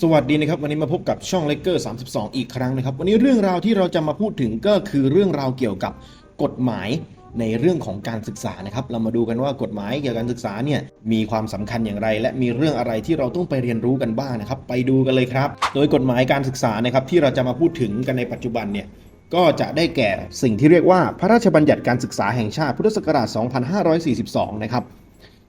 สวัสดีนะครับ วันนี้มาพบกับช่องเลเกอร์32 อีกครั้งนะครับ วันนี้เรื่องราวที่เราจะมาพูดถึงก็คือเรื่องราวเกี่ยวกับกฎหมายในเรื่องของการศึกษานะครับ เรามาดูกันว่ากฎหมายเกี่ยวกับการศึกษาเนี่ยมีความสำคัญอย่างไร และมีเรื่องอะไรที่เราต้องไปเรียนรู้กันบ้างนะครับ ไปดูกันเลยครับ โดยกฎหมายการศึกษานะครับที่เราจะมาพูดถึงกันในปัจจุบันเนี่ยก็จะได้แก่สิ่งที่เรียกว่าพระราชบัญญัติการศึกษาแห่งชาติพุทธศักราช 2542 นะครับ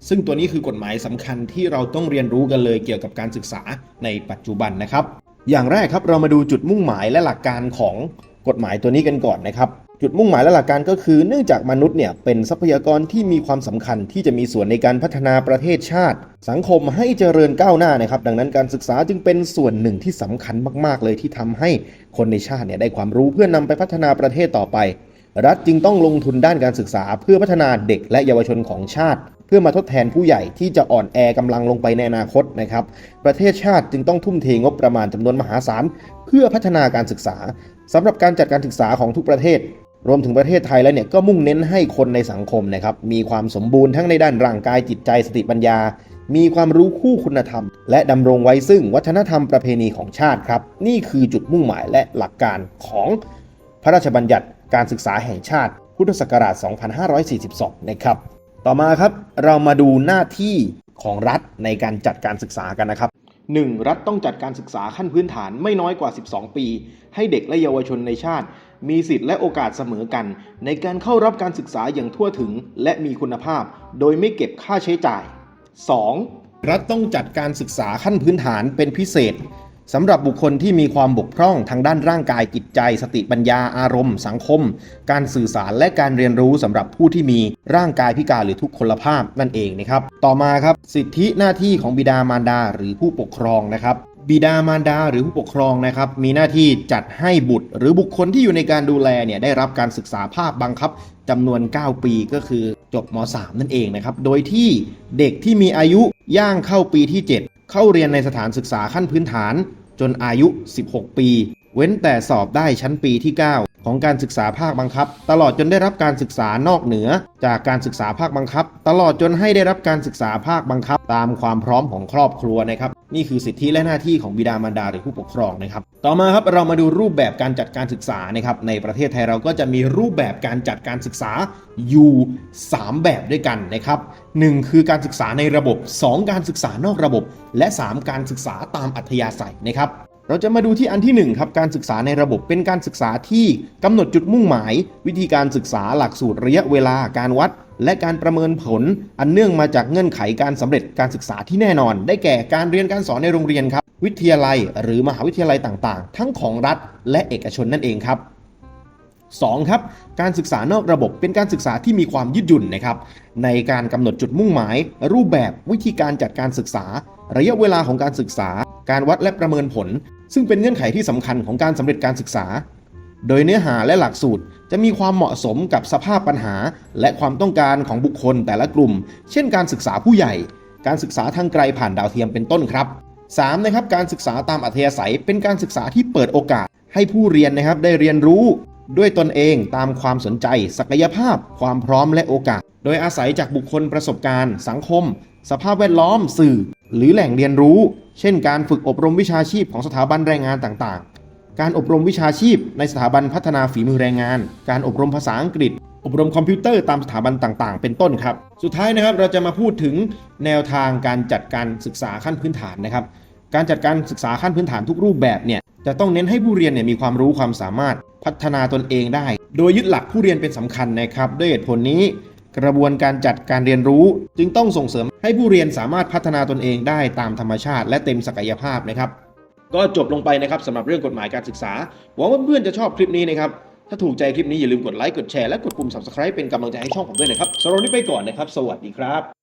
ซึ่งตัวนี้คือกฎหมายสำคัญที่เราต้องเรียนรู้กันเลยเกี่ยวกับการศึกษาในปัจจุบันนะครับ อย่างแรกครับเรามาดูจุดมุ่งหมายและหลักการของกฎหมายตัวนี้กันก่อนนะครับ จุดมุ่งหมายและหลักการก็คือ เนื่องจากมนุษย์เนี่ยเป็นทรัพยากรที่มีความสำคัญที่จะมีส่วนในการพัฒนาประเทศชาติ สังคมให้เจริญก้าวหน้านะครับ ดังนั้นการศึกษาจึงเป็นส่วนหนึ่งที่สำคัญมาก ๆ เลยที่ทำให้คนในชาติเนี่ยได้ความรู้เพื่อนำไปพัฒนาประเทศต่อไป รัฐจึงต้องลงทุนด้านการศึกษาเพื่อพัฒนาเด็กและเยาวชนของชาติ เพื่อมาทดแทนผู้ใหญ่ที่จะอ่อนแอกำลังลงไปในอนาคตนะครับ ประเทศชาติจึงต้องทุ่มเทงบประมาณจำนวนมหาศาลเพื่อพัฒนาการศึกษาสำหรับการจัดการศึกษาของทุกประเทศ รวมถึงประเทศไทยแล้วเนี่ยก็มุ่งเน้นให้คนในสังคมนะครับมีความสมบูรณ์ทั้งในด้านร่างกายจิตใจสติปัญญา มีความรู้คู่คุณธรรม และดำรงไว้ซึ่งวัฒนธรรมประเพณีของชาติครับนี่คือจุดมุ่งหมายและหลักการของพระราชบัญญัติการศึกษาแห่งชาติพุทธศักราช 2542 นะครับ ต่อมาครับเรามาดูหน้าที่ของรัฐในการจัดการศึกษากันนะครับ 1. รัฐต้องจัดการศึกษาขั้นพื้นฐานไม่น้อยกว่า 12 ปี ให้เด็กและเยาวชนในชาติ มีสิทธิและโอกาสเสมอกัน ในการเข้ารับการศึกษาอย่างทั่วถึงและมีคุณภาพ โดยไม่เก็บค่าใช้จ่าย 2. รัฐต้องจัดการศึกษาขั้นพื้นฐานเป็นพิเศษ สำหรับบุคคลที่มีความบกพร่องทางด้านร่างกายจิตใจ สติปัญญาอารมณ์ สังคม การสื่อสารและการเรียนรู้สำหรับผู้ที่มีร่างกายพิการหรือทุกพลภาพนั่นเองนะครับ ต่อมาครับสิทธิหน้าที่ของบิดามารดาหรือผู้ปกครองนะครับบิดามารดาหรือผู้ปกครองนะครับมีหน้าที่จัดให้บุตร หรือบุคคลที่อยู่ในการดูแลเนี่ยได้รับการศึกษาภาคบังคับจำนวน 9 ปีก็คือจบม .3 นั่นเองนะครับ โดยที่เด็กที่มีอายุย่างเข้าปีที่ 7 เข้าเรียนในสถานศึกษาขั้นพื้นฐานจนอายุ 16 ปี เว้นแต่สอบได้ชั้นปีที่ 9 ของการศึกษาภาคบังคับ ตลอดจนได้รับการศึกษานอกเหนือ จากการศึกษาภาคบังคับ ตลอดจนให้ได้รับการศึกษาภาคบังคับ ตามความพร้อมของครอบครัวนะครับนี่คือสิทธิและหน้าที่ของบิดามารดาหรือผู้ปกครองนะครับ ต่อมาครับเรามาดูรูปแบบการจัดการศึกษานะครับในประเทศไทยเราก็จะมีรูปแบบการจัดการศึกษาอยู่ 3 แบบด้วยกันนะครับ1คือการศึกษาในระบบ 2 การศึกษานอกระบบ และ 3 การศึกษาตามอัธยาศัยนะครับ เราจะมาดูที่อันที่ 1 ครับ การศึกษาในระบบเป็นการศึกษาที่กำหนดจุดมุ่งหมาย วิธีการศึกษาหลักสูตรระยะเวลาการวัด และการประเมินผล อันเนื่องมาจากเงื่อนไขการสำเร็จการศึกษาที่แน่นอน ได้แก่การเรียนการสอนในโรงเรียนครับ วิทยาลัยหรือมหาวิทยาลัยต่างๆ ทั้งของรัฐและเอกชนนั่นเองครับ 2. ครับการศึกษานอกระบบเป็นการศึกษาที่มีความยืดหยุ่นนะครับ ในการกำหนดจุดมุ่งหมาย รูปแบบวิธีการจัดการศึกษา ระยะเวลาของการศึกษา การวัดและประเมินผล ซึ่งเป็นเงื่อนไขที่สำคัญของการสำเร็จการศึกษา โดยเนื้อหาและหลักสูตรจะมีความเหมาะสมกับสภาพปัญหา และความต้องการของบุคคลแต่ละกลุ่ม เช่น การศึกษาผู้ใหญ่ การศึกษาทางไกลผ่านดาวเทียมเป็นต้นครับ 3. นะครับการศึกษาตามอัธยาศัยเป็นการศึกษาที่เปิดโอกาสให้ผู้เรียนนะครับได้เรียนรู้ ด้วยตนเองตามความสนใจ ศักยภาพ ความพร้อมและโอกาส โดยอาศัยจากบุคคลประสบการณ์ สังคม สภาพแวดล้อมสื่อ หรือแหล่งเรียนรู้ เช่น การฝึกอบรมวิชาชีพของสถาบันแรงงานต่างๆ การอบรมวิชาชีพ ในสถาบันพัฒนาฝีมือแรงงาน การอบรมภาษาอังกฤษ อบรมคอมพิวเตอร์ตามสถาบันต่างๆ เป็นต้นครับ สุดท้ายนะครับเราจะมาพูดถึงแนวทางการจัดการศึกษาขั้นพื้นฐานนะครับ การจัดการศึกษาขั้นพื้นฐานทุกรูปแบบเนี่ย จะต้องเน้นให้ผู้เรียนเนี่ยมีความรู้ความสามารถพัฒนาตนเองได้ โดยยึดหลักผู้เรียนเป็นสำคัญนะครับ ด้วยเหตุผลนี้ กระบวนการจัดการเรียนรู้ จึงต้องส่งเสริมให้ผู้เรียนสามารถพัฒนาตนเองได้ตามธรรมชาติ และเต็มศักยภาพนะครับ ก็จบลงไปนะครับสำหรับเรื่องกฎหมายการศึกษาหวังว่าเพื่อนๆจะชอบคลิปนี้นะครับถ้าถูกใจคลิปนี้อย่าลืมกดไลค์กดแชร์และกดปุ่ม subscribe เป็นกำลังใจให้ช่องผมด้วยนะครับสำหรับวันนี้ไปก่อนนะครับ สวัสดีครับ